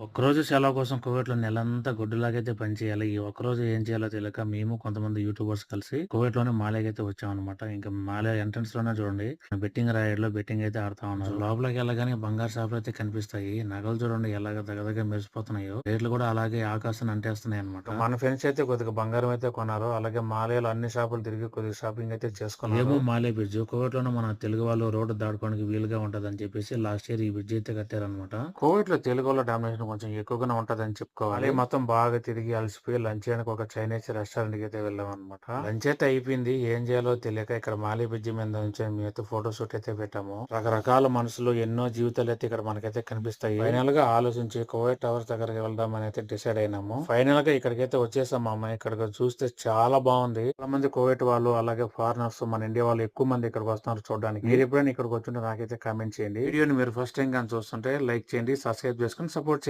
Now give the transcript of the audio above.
ఒక్కరోజు సెలవు కోసం కువైట్‌లో నెలంతా గొడ్డులాగైతే పని చేయాలి. ఈ ఒక్కరోజు ఏం చేయాలో తెలియక మేము కొంతమంది యూట్యూబర్స్ కలిసి కువైట్‌లోనే మాలేకైతే వచ్చామనమాట. ఇంకా మాలే ఎంట్రన్స్‌లోనే చూడండి బెట్టింగ్ రాయడ్‌లో బెట్టింగ్ అయితే ఆడుతా ఉన్నారు. లోపలికి వెళ్ళగానే బంగారు షాపులయితే కనిపిస్తాయి. నగలు చూడండి ఎలాగ దగదగ మెరిసిపోతున్నాయో. రేట్లు కూడా అలాగే ఆకాశాన్ని అంటేస్తున్నాయి అనమాట. మన ఫ్రెండ్స్ అయితే కొద్దిగా బంగారం అయితే కొన్నారు. అలాగే మాలేలో అన్ని షాపులు తిరిగి కొద్దిగా షాపింగ్ అయితే చేసుకున్నారు. ఏమో మాలే బ్రిడ్జ్ కువైట్‌లోనే మన తెలుగు వాళ్ళు రోడ్డు దాటుకోవడానికి వీలుగా ఉంటదని చెప్పేసి లాస్ట్ ఇయర్ ఈ బ్రిడ్జ్ అయితే కట్టారనమాట. కువైట్‌లో తెలుగు వాళ్ళ డామినేషన్ కొంచెం ఎక్కువగానే ఉంటదని చెప్పుకోవాలి. మొత్తం బాగా తిరిగి అలసిపోయి లంచ్ చేయడానికి ఒక చైనీస్ రెస్టారెంట్కి అయితే వెళ్ళాం అనమాట. లంచ్ అయితే అయిపోయింది. ఏం చేయాలో తెలియక ఇక్కడ మాలి బ్రిడ్జి మీద నుంచి మేమైతే ఫోటో షూట్ అయితే పెట్టాము. రకరకాల మనుషులు ఎన్నో జీవితాలు అయితే ఇక్కడ మనకైతే కనిపిస్తాయి. ఫైనల్గా ఆలోచించి కువైట్ టవర్స్ దగ్గరికి వెళ్దామని అయితే డిసైడ్ అయినాము. ఫైనల్గా ఇక్కడికైతే వచ్చేసాం అమ్మాయి. ఇక్కడ చూస్తే చాలా బాగుంది. చాలా మంది కువైట్ వాళ్ళు అలాగే ఫారినర్స్ మన ఇండియా వాళ్ళు ఎక్కువ మంది ఇక్కడికి వస్తున్నారు చూడడానికి. మీరు ఎప్పుడైనా ఇక్కడికి వచ్చింటే నాకైతే కామెంట్ చేయండి. వీడియోని మీరు ఫస్ట్ టైం కానీ చూస్తుంటే లైక్ చేయండి, సబ్స్క్రైబ్ చేసుకుని సపోర్ట్.